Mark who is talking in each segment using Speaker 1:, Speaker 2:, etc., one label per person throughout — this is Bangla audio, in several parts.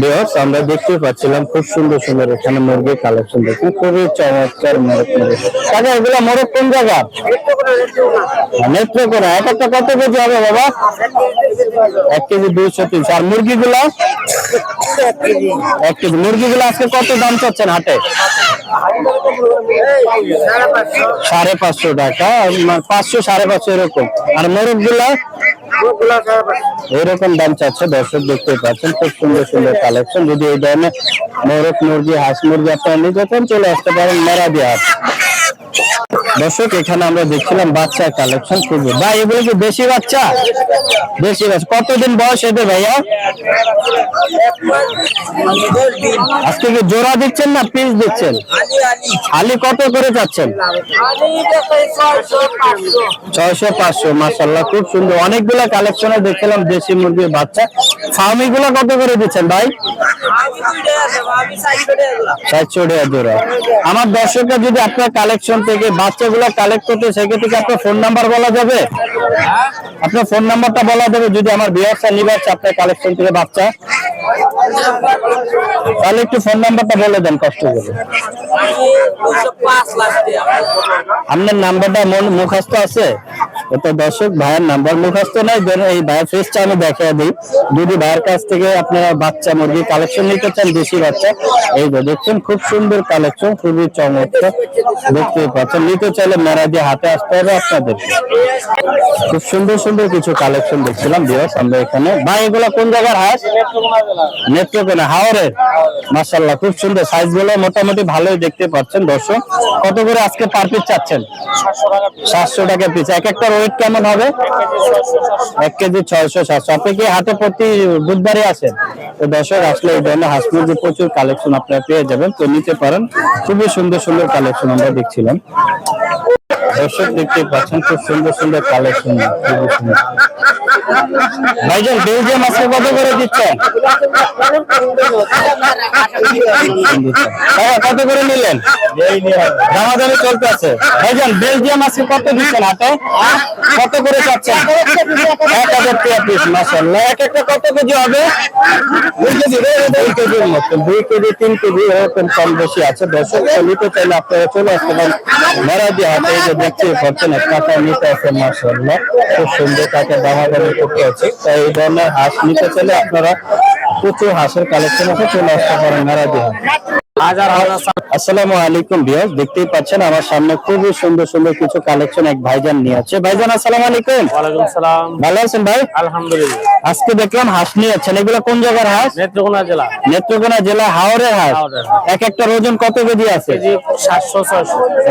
Speaker 1: বিহস আমরা দেখতে পাচ্ছিলাম খুব সুন্দর সুন্দর এখানে মুরগির কালেকশন দেখুন খুবই চমৎকার মোরগ মুরগি। কাকা, এগুলো মোরগ কোন জায়গা? নেত্রকোনা। এক একটা কত কেজি হবে বাবা? এক কেজি দুইশো তিনশো। আর মুরগিগুলো? এক কেজি। মুরগিগুলো আজকে কত দাম চাচ্ছেন হাটে? সাড়ে পাঁচশো টাকা। পাঁচশো, সাড়ে পাঁচশো এরকম। আর মোরগগুলা এরকম দাম চাচ্ছে, দর্শক দেখতে পাচ্ছেন, খুব সুন্দর সুন্দর কালেকশন যদি এই ধরনের মোরগ মুরগি, হাঁস মুরগি আপনারা নিতে চান, চলে আসতে পারেন মেরাদি হাট। দর্শক, এখানে আমরা দেখছিলাম বাচ্চা কালেকশন খুবই। ভাই, এগুলো কি বেশি বাচ্চা? বেশি বাচ্চা। কতদিন বয়স এদের ভাইয়া? আজকে কি জোড়া দিচ্ছেন না পিস দিচ্ছেন? আলি কত করে যাচ্ছেন? ছয়শো পাঁচশো মাসাল্লাহ খুব সুন্দর। অনেকগুলো কালেকশনে দেখছিলাম দেশি মুরগির বাচ্চা। ফার্মি গুলো কত করে দিচ্ছেন ভাই? সাতশো টাকা জোড়া। আমার দর্শকরা যদি আপনার কালেকশন থেকে বাচ্চাগুলো কালেক্ট করতে সেক্ষেত্রে কি আপনার ফোন নাম্বার বলা যাবে? আপনার ফোন নাম্বারটা বলা যাবে যদি আমার বিয়ারটা নিবে আপনার কালেকশন থেকে বাচ্চা। তাহলে একটু ফোন নাম্বারটা বলে দেন, কষ্ট করে। আপনার নাম্বারটা মন মুখস্থ আছে? এটা দর্শক, ভাইয়ের নাম্বার মুখস্থ নাই এই ভাইয়ের ফেসটা আমি দেখা দিই। যদি ভাইয়ের কাছ থেকে আপনারা বাচ্চা, মুরগি কালেকশন নিতে চান, দেশি বাচ্চা, এই যে দেখছেন, খুব সুন্দর কালেকশন খুবই চমৎকার। দেখতে পাচ্ছেন, নিতে চাইলে মেরা দিয়ে হাতে আসতে হবে আপনাদের। খুব সুন্দর সুন্দর কিছু কালেকশন দেখছিলাম বিয়াস আমরা এখানে। ভাই, এগুলো কোন জায়গার হাঁস? নেত্রকোনা হাওড়ের মাসাল্লাহ খুব সুন্দর। সাইজগুলো মোটামুটি ভালোই দেখতে পাচ্ছেন দর্শক। কত করে আজকে পার পিস চাচ্ছেন? সাতশো টাকা পিস এক একটা ওয়েট কেমন হবে? এক কেজি ছয়শো সাতশো। আপনি কি হাতে প্রতি বুধবারে আছেন তো দর্শক, আসলে এই ধরনের হাঁস মুরগির প্রচুর কালেকশন আপনারা পেয়ে যাবেন। তো নিতে পারেন। খুবই সুন্দর সুন্দর কালেকশন আমরা দেখছিলাম। দর্শক দেখতে পাচ্ছেন, খুব সুন্দর সুন্দর কালেকশন খুবই সুন্দর। ভাইজান, বেলজিয়াম আজকে কত করে দিচ্ছেন কত করে নিলেন? দামাদামি চলতে আছে ভাইজান, বেলজিয়াম আজকে কত দিচ্ছেন হাতে কত করে চাচ্ছেন? এক হাজার টাকা পিস মাসাল্লাহ এক একটা কত কেজি হবে? দুই কেজি, দুই কেজির মতো দুই কেজি, তিন কেজি এরকম কম বেশি আছে। দর্শক নিতে চাইলে আপনারা চলে আসতে পারেন। মেরাজি হাতে এই যে দেখতে পাচ্ছেন টাকা নিতে আছে মাসাল্লাহ খুব সুন্দর টাকা দামাদামি করতে আছে। তাই এই ধরনের হাঁস নিতে চাইলে আপনারা প্রচুর হাঁসের কালেকশন আছে চলে আসতে পারেন মেরাজি হাট আসসালামু আলাইকুম ভিউয়ার্স। দেখতেই পাচ্ছেন আমার সামনে খুবই সুন্দর সুন্দর কিছু কালেকশন এক ভাইজান নিয়ে আছে। ভাইজান আসসালামু আলাইকুম।
Speaker 2: ওয়ালাইকুম সালাম।
Speaker 1: ভালো আছেন ভাই?
Speaker 2: আলহামদুলিল্লাহ।
Speaker 1: আজকে দেখলাম হাঁস নিয়ে আছেন এগুলো কোন জায়গার হাঁস?
Speaker 2: নেত্রকোনা জেলা।
Speaker 1: নেত্রকোনা জেলা হাওড়ের হাঁস। এক একটা ওজন কত কেজি আছে?
Speaker 2: কেজি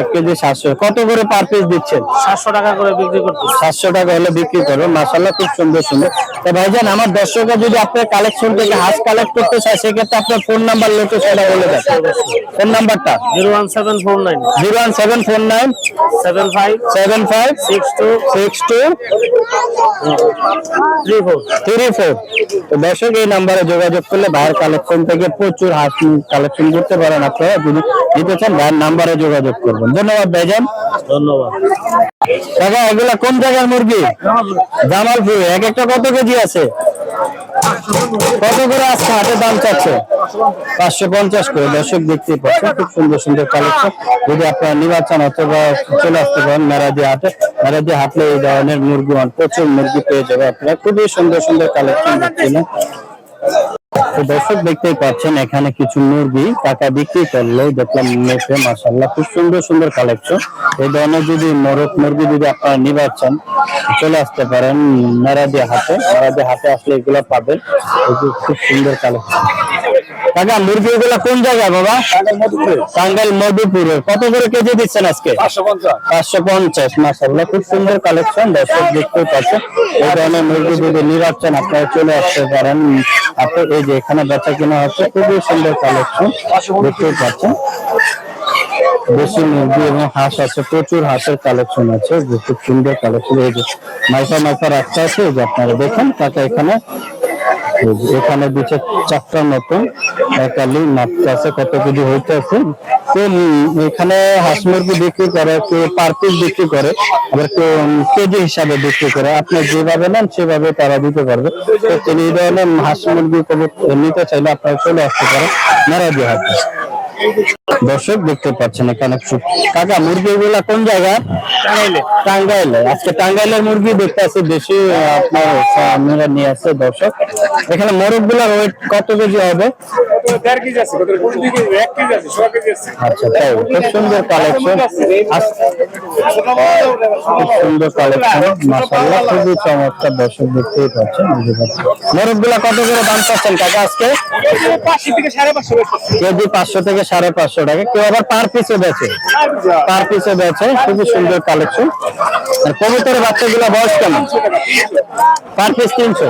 Speaker 1: এক কেজি সাতশো। কত করে পার পিস দিচ্ছেন?
Speaker 2: সাতশো টাকা করে বিক্রি করতেছি।
Speaker 1: সাতশো টাকা হলে বিক্রি করবেন। মাসাল্লাহ খুব সুন্দর সুন্দর। তো ভাইজান আমার দর্শকরা যদি আপনার কালেকশন থেকে হাঁস কালেক্ট করতে চায় সেক্ষেত্রে আপনার ফোন নাম্বার লোকেশনটা বলে দেন। ফোন নাম্বারটা
Speaker 2: zero one seven four nine
Speaker 1: zero one seven four nine
Speaker 2: seven five
Speaker 1: seven five
Speaker 2: six two
Speaker 1: six two
Speaker 2: three four
Speaker 1: three four তো দর্শক এই নাম্বারে যোগাযোগ করলে ভাইয়ের কালেকশন থেকে প্রচুর হাঁস কালেকশন করতে পারেন আপনারা। যদি নিতে চান ভাইয়ের নাম্বারে যোগাযোগ করবেন। ধন্যবাদ ভাইজান।
Speaker 2: ধন্যবাদ।
Speaker 1: দাদা এগুলা কোন জায়গার মুরগি? জামালপুর। এক একটা কত কেজি আছে? কত করে আজকে হাটের দাম চাচ্ছে? পাঁচশো পঞ্চাশ করে। দর্শক দেখতে পাচ্ছেন খুব সুন্দর সুন্দর কালেকশন যদি আপনারা নির্বাচন অথবা চলে আসতে পারেন মেরাজি হাটে মেরাজি হাটলে এই ধরনের মুরগি পান, প্রচুর মুরগি পেয়ে যাবে আপনারা। খুবই সুন্দর সুন্দর কালেকশন দেখছিলেন তো দর্শক দেখতেই পাচ্ছেন, এখানে কিছু মুরগি টাকা বিক্রি করলে দেখলাম মেপে মাসাল্লাহ খুব সুন্দর সুন্দর কালেকশন এই ধরনের যদি মোরগ মুরগি যদি আপনারা নিবার চান, চলে আসতে পারেন মেরাদি হাতে মেরাদি হাতে আসলে এগুলো পাবেন। খুব সুন্দর কালেকশন কাকা মুরগি এগুলো কোন জায়গায় বাবা? টাঙ্গাইল মধুপুরে কত করে কেজি দিচ্ছেন আজকে? পাঁচশো পঞ্চাশ। মাসাল্লাহ খুব সুন্দর কালেকশন দর্শক দেখতে পাচ্ছেন। এই ধরনের মুরগি যদি নিরাচ্ছেন আপনারা চলে আসতে পারেন। আপনি এই যে এখানে বেচা কিনা হচ্ছে খুবই সুন্দর কালেকশন দেখতেই পাচ্ছেন। দেশি মুরগি এবং হাঁস আছে প্রচুর হাঁসের কালেকশন আছে খুব সুন্দর কালেকশন। এই যে মাইকা মাইকা রাখতে আছে যে আপনারা দেখেন টাকা এখানে এখানে দিচ্ছে চারটার নতুন একালি আছে, কত কেজি হইতে আছে তো এখানে হাঁস মুরগি বিক্রি করে, কেউ পার পিস বিক্রি করে, আবার কেউ কেজি হিসাবে বিক্রি করে। আপনি যেভাবে নেন, সেভাবে তারা দিতে পারবে। তো তিনি হাঁস মুরগি নিতে চাইলে আপনার চলে আসতে পারেন, নারাজি হাটে। দর্শক দেখতে পাচ্ছেন এখানে কাকা মুরগি গুলা কোন জায়গা? টাঙ্গাইলে। টাঙ্গাইলে। আজকে টাঙ্গাইলের মুরগি দেখতে আছে বেশি আপনার আপনারা নিয়ে আসছে দর্শক। এখানে মোরগগুলা ওয়েট কত কেজি হবে আচ্ছা তাই খুব সুন্দর কালেকশন খুব সুন্দর কালেকশন মাসাল্লাহ খুবই চমৎকার দর্শক দেখতেই পাচ্ছেন বুঝতে পারছেন। মোরগগুলা কত করে দাম চাচ্ছেন কাকা আজকে? কেজি পাঁচশো থেকে সাড়ে পাঁচশো টাকা। কেউ আবার পার পিসে বেচে। পার পিসে বেছে খুবই সুন্দর কালেকশন আর কবুতরের বাচ্চাগুলো বয়স কেমন? পার পিস তিনশো।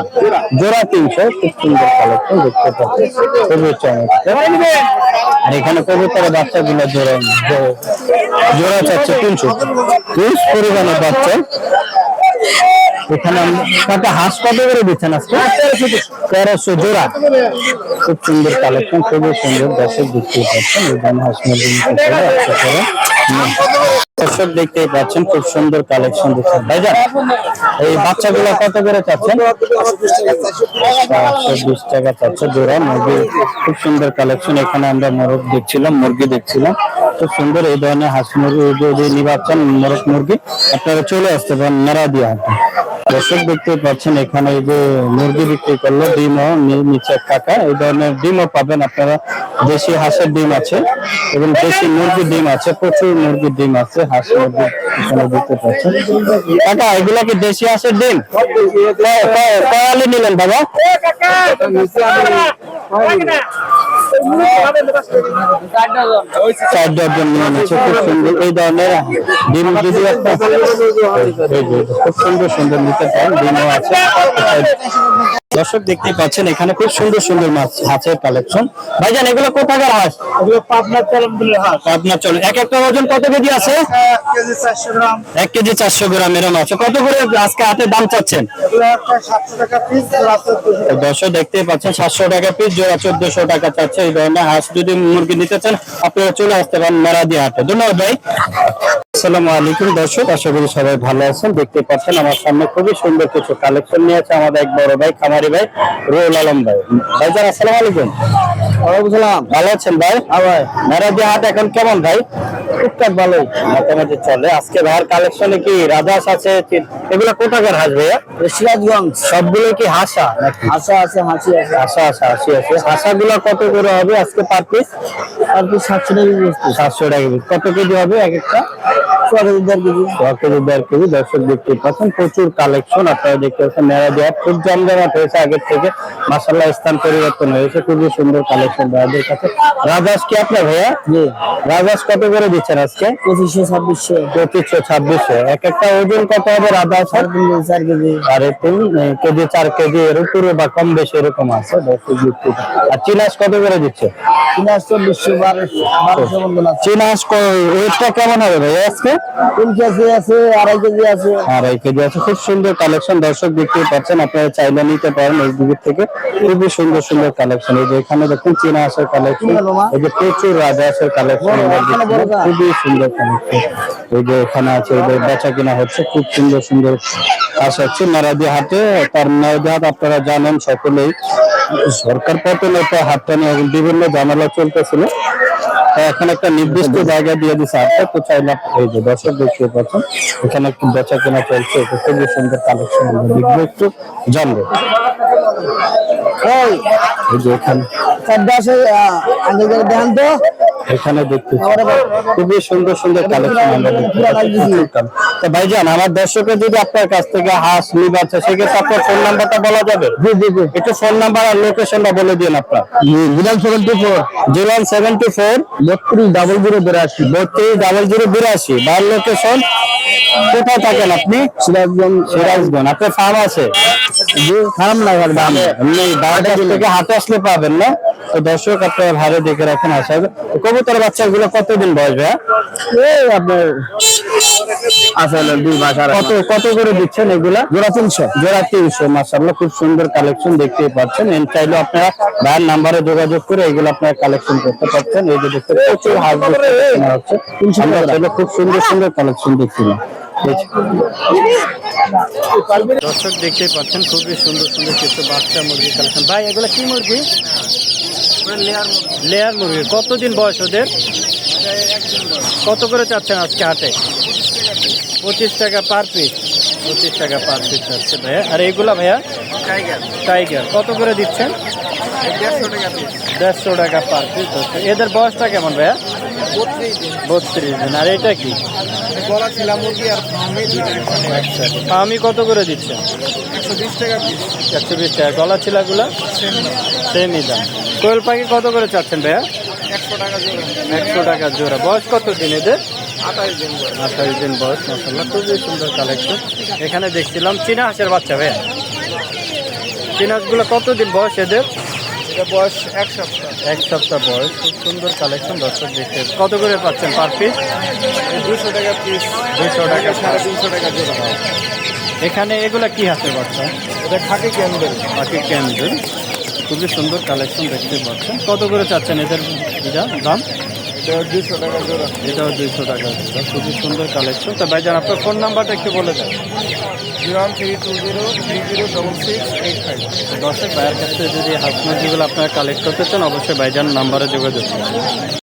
Speaker 1: জোড়া তিনশো, খুব সুন্দর কালেকশন দেখতে পাচ্ছি খুবই চমৎকার। আর এখানে কবুতরের বাচ্চাগুলো জোড়া জোড়া চাচ্ছে তিনশো। তিরিশ পরিমাণের বাচ্চা। এখানে কাকা হাঁস কত করে দিচ্ছেন আজকে? খুব সুন্দর কালেকশন খুবই সুন্দর। দেখতেই পাচ্ছেন হাঁস মুরগি একটা দেখতেই পাচ্ছেন, খুব সুন্দর কালেকশন দিচ্ছেন ভাইজান, এই বাচ্চাগুলো কত করে চাচ্ছেন? বিশ টাকা চারশো জোড়া মুরগি। খুব সুন্দর কালেকশন এখানে আমরা মোরগ দেখছিলাম, মুরগি দেখছিলাম। খুব সুন্দর এই ধরনের হাঁস মুরগি যদি নিবার চান মোরগ মুরগি, আপনারা চলে আসতে পারেন নেড়া দিয়ে দর্শক দেখতে পাচ্ছেন এখানে এই যে মুরগি বিক্রি করল ডিমও নি- নিচে কাকা। এই ধরনের ডিমও পাবেন আপনারা। দেশি হাঁসের ডিম আছে এবং দেশি মুরগির ডিম আছে প্রচুর মুরগির ডিম আছে হাঁস মুরগি এখানে দেখতে পাচ্ছেন। কাকা এগুলা কি দেশি হাঁসের ডিম? কয়- কয়- কয় আলি নিলেন বাবা? চার ডজন নিয়ে আছে খুব সুন্দর এই ধরনের ডিম যদি খুব সুন্দর সুন্দর নিতে পারেন, ডিমও আছে। দর্শক দেখতেই পাচ্ছেন এখানে খুব সুন্দর সুন্দর মাছ হাঁসের কালেকশন ভাইজান এগুলো কোথাকার হাঁস?
Speaker 3: এগুলো চলন বলে হাট
Speaker 1: আপনার চলে এক একটা ওজন কত কেজি আছে?
Speaker 3: এক কেজি চারশো গ্রাম।
Speaker 1: কেজি এরম আছে। কত করে আজকে হাতে দাম চাচ্ছেন?
Speaker 3: এগুলো টাকা পিস
Speaker 1: দর্শক দেখতেই পাচ্ছেন সাতশো টাকা পিস জোড়া চোদ্দশো টাকা চাচ্ছে। এই ধরনের হাঁস যদি মুরগি নিতে চান আপনারা চলে আসতে পারেন মেরাদি হাটে। ধন্যবাদ ভাই। আসসালামু আলাইকুম দর্শক আশা করি সবাই ভালো আছেন। দেখতে পাচ্ছেন আমার সামনে খুবই সুন্দর কিছু কালেকশন নিয়ে আছে আমাদের এক বড় ভাই খামারি ভাই রুহুল আলম ভাই। ভাইজান আসসালামু আলাইকুম। ওয়ালাইকুম সালাম। ভালো আছেন ভাই? হ্যাঁ ভাই। হাট এখন কেমন ভাই? টুকটাক ভালো মোটামুটি চলে। আজকে ভাইয়ের কালেকশনে কি রাজাস আছে এগুলো কোথাকার হাঁস ভাইয়া? সিরাজগঞ্জ। সবগুলো কি হাসা?
Speaker 3: হাসা আছে হাসি আছে।
Speaker 1: হাসা হাসা হাসি আছে। হাসাগুলো কত করে হবে আজকে পার পিস
Speaker 3: আর কি সাতশো টাকা
Speaker 1: সাতশো টাকা কত কেজি হবে এক একটা?
Speaker 3: কেজি
Speaker 1: দর্শক দেখতে পাচ্ছেন প্রচুর কালেকশন আপনারা দেখতে পাচ্ছেন মেলা দেওয়া খুব জমজমাট হয়েছে আগের থেকে। মাসাল্লাহ স্থান পরিবর্তন হয়েছে। খুবই সুন্দর কালেকশন ভাইয়াদের কাছে। কি আপনার ভাইয়া? কত করে দিচ্ছেন আজকে?
Speaker 3: পঁচিশশো ছাব্বিশশো।
Speaker 1: পঁচিশশো ছাব্বিশশো। এক একটা ওজন কত হবে
Speaker 3: চার কেজি চার কেজি।
Speaker 1: চার কেজি এর উপরে বা কম বেশি এরকম আছে। দর্শক দেখতে পাচ্ছেন। আর চিনাস কত করে দিচ্ছে?
Speaker 3: বারোশো বারোশো
Speaker 1: চিনাস ওয়েটটা কেমন হবে ভাই আজকে?
Speaker 3: তিন কেজি আছে আড়াই কেজি আছে।
Speaker 1: আড়াই কেজি আছে। খুব সুন্দর কালেকশন দর্শক দেখতেই পাচ্ছেন আপনারা চাইলে নিতে পারেন এই দিকের থেকে। খুবই সুন্দর সুন্দর কালেকশন এই যে এখানে দেখুন চীনা হাঁসের কালেকশন এই যে প্রচুর রাজা হাঁসের কালেকশন খুবই সুন্দর কালেকশন এই যে এখানে আছে যে বেচা কিনা হচ্ছে খুব সুন্দর সুন্দর হাঁস আছে। নারাদি হাটে তার নারাদি হাট আপনারা জানেন সকলেই। সরকার পতনের পর হাটটা নিয়ে বিভিন্ন ঝামেলা চলতেছিল। এখন একটা নির্দিষ্ট জায়গা দিয়ে দিছে হাটটা তো চাইলে এই যে দর্শক দেখতে পাচ্ছেন এখানে একটু বেচা কেনা চলছে খুবই সুন্দর কালেকশন আমরা দেখব একটু জানব এই যে এখানে।
Speaker 3: দেখান তো।
Speaker 1: এখানে দেখতে খুবই সুন্দর সুন্দর কালেকশন আমরা দেখতে তো ভাইজান আমার দর্শকের যদি আপনার কাছ থেকে হাঁস নিব আছে সেক্ষেত্রে আপনার ফোন নাম্বারটা বলা যাবে? জি জি জি। একটু ফোন নাম্বার আর লোকেশনটা বলে দিন আপনার। Zero seven two four zero seven two four বত্রিশ ডাবল জিরো বিরাশি। বত্রিশ ডাবল জিরো বিরাশি। বার লোকেশন কোথায় থাকেন আপনি? সিরাজগঞ্জ। সিরাজগঞ্জ। আপনার ফার্ম আছে? ফার্ম না দাম এমনি থেকে হাটে আসলে পাবেন না। তো দর্শক আপনারা ভালো দেখে রাখেন আসা হবে
Speaker 4: কবুতর বাচ্চাগুলো কতদিন বয়স ভাইয়া?
Speaker 3: এই আপনার আসলে দুই মাস আর
Speaker 4: কত কত করে দিচ্ছেন এগুলা? জোড়া তিনশো। জোড়া তিনশো মাসাল্লাহ খুব সুন্দর কালেকশন দেখতেই পাচ্ছেন। এন চাইলে আপনারা ভাইয়ের নাম্বারে যোগাযোগ করে এগুলো আপনারা কালেকশন করতে পারছেন। এই যে দেখতে প্রচুর হাত হচ্ছে। আমরা চাইলে খুব সুন্দর সুন্দর কালেকশন দেখছিলাম দর্শক দেখতেই পাচ্ছেন খুবই সুন্দর সুন্দর কিছু বাচ্চা মুরগি কালেকশন ভাই এগুলো কি মুরগি? লেয়ার মুরগি। কতদিন বয়স ওদের? কত করে চাচ্ছেন আজকে হাটে? পঁচিশ টাকা পার পিস পঁচিশ টাকা পার পিস চাচ্ছে ভাইয়া। আর এইগুলা ভাইয়া? টাইগার কত করে দিচ্ছেন? দেড়শো টাকা পার পিস হচ্ছে এদের বয়সটা কেমন ভাইয়া? বত্রিশ দিন। আর এটা কি?
Speaker 5: দুইটা
Speaker 4: আচ্ছা আমি কত করে দিচ্ছেন?
Speaker 5: একশো বিশ টাকা
Speaker 4: গলা ছিলাগুলা সেমই দাম। কোয়েল পাখি কত করে চাচ্ছেন ভাইয়া?
Speaker 5: একশো টাকা জোড়া।
Speaker 4: বয়স কত দিন এদের?
Speaker 5: আঠাশ দিন
Speaker 4: আঠাশ দিন বয়স মশাল্লাহ খুবই সুন্দর কালেকশন এখানে দেখছিলাম চীনা হাঁসের বাচ্চা ভাইয়া। চীনা হাঁসগুলো কতদিন বয়স এদের?
Speaker 5: এটা বয়স এক সপ্তাহ।
Speaker 4: এক সপ্তাহ বয়স খুব সুন্দর কালেকশন দর্শক দেখতে কত করে পাচ্ছেন পার পিস
Speaker 5: দুশো টাকা পিস
Speaker 4: দুশো টাকা
Speaker 5: সাড়ে তিনশো টাকা জোড়া
Speaker 4: এখানে এগুলো কি আছে বাচ্চা
Speaker 5: এটা খাকি ক্যান্ডেল
Speaker 4: খাকি ক্যান্ডেল খুবই সুন্দর কালেকশন দেখতে পাচ্ছেন। কত করে চাচ্ছেন এদের দাম?
Speaker 5: দুশো টাকা জোড়া।
Speaker 4: এটাও দুইশো টাকা জোড়া। খুবই সুন্দর কালেকশন তা ভাইজান আপনার ফোন নাম্বারটা একটু বলে দেন।
Speaker 5: Zero one three two zero three zero double six eight five.
Speaker 4: দর্শক ভাইয়ের কাছে যদি হাত মুরগিগুলো আপনারা কালেক্ট করতে চান অবশ্যই ভাইজান নাম্বারে যোগাযোগ করুন।